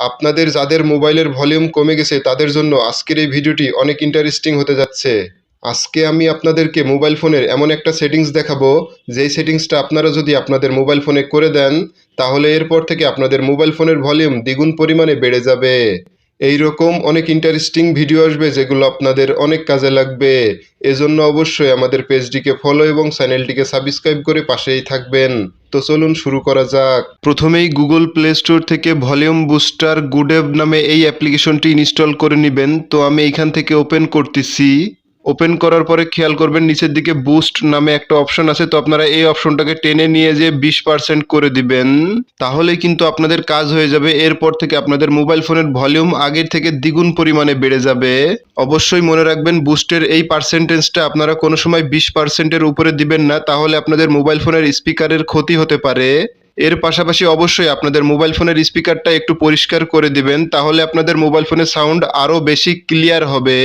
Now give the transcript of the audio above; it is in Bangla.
আপনাদের যাদের মোবাইলের ভলিউম কমে গেছে, তাদের জন্য আজকের এই ভিডিওটি অনেক ইন্টারেস্টিং হতে যাচ্ছে। আজকে আমি আপনাদেরকে মোবাইল ফোনের এমন একটা সেটিংস দেখাবো, যেই সেটিংসটা আপনারা যদি আপনাদের মোবাইল ফোনে করে দেন, তাহলে এরপর থেকে আপনাদের মোবাইল ফোনের ভলিউম দ্বিগুণ পরিমাণে বেড়ে যাবে। এই রকম অনেক ইন্টারেস্টিং ভিডিও আসবে যেগুলো আপনাদের অনেক কাজে লাগবে। এজন্য অবশ্যই আমাদের পেজটিকে ফলো এবং চ্যানেলটিকে সাবস্ক্রাইব করে পাশেই থাকবেন। তো চলুন শুরু করা যাক। প্রথমেই গুগল প্লে স্টোর থেকে ভলিউম বুস্টার গুডেভ নামে এই অ্যাপ্লিকেশনটি ইনস্টল করে নেবেন। তো আমি এখান থেকে ওপেন করতেছি। ওপেন করার পরে খেয়াল করবেন নিচের দিকে বুস্ট নামে একটা অপশন আছে, তো আপনারা এই অপশনটাকে টেনে নিয়ে যে বিশ পার্সেন্ট করে দিবেন তাহলে কিন্তু আপনাদের কাজ হয়ে যাবে। এরপর থেকে আপনাদের মোবাইল ফোনের ভলিউম আগের থেকে দ্বিগুণ পরিমাণে বেড়ে যাবে। অবশ্যই মনে রাখবেন বুস্টের এই পার্সেন্টেজটা আপনারা কোনো সময় বিশ পার্সেন্টের উপরে দিবেন না, তাহলে আপনাদের মোবাইল ফোনের স্পিকারের ক্ষতি হতে পারে। এর পাশাপাশি অবশ্যই আপনাদের মোবাইল ফোনের স্পিকারটা একটু পরিষ্কার করে দিবেন, তাহলে আপনাদের মোবাইল ফোনের সাউন্ড আরও বেশি ক্লিয়ার হবে।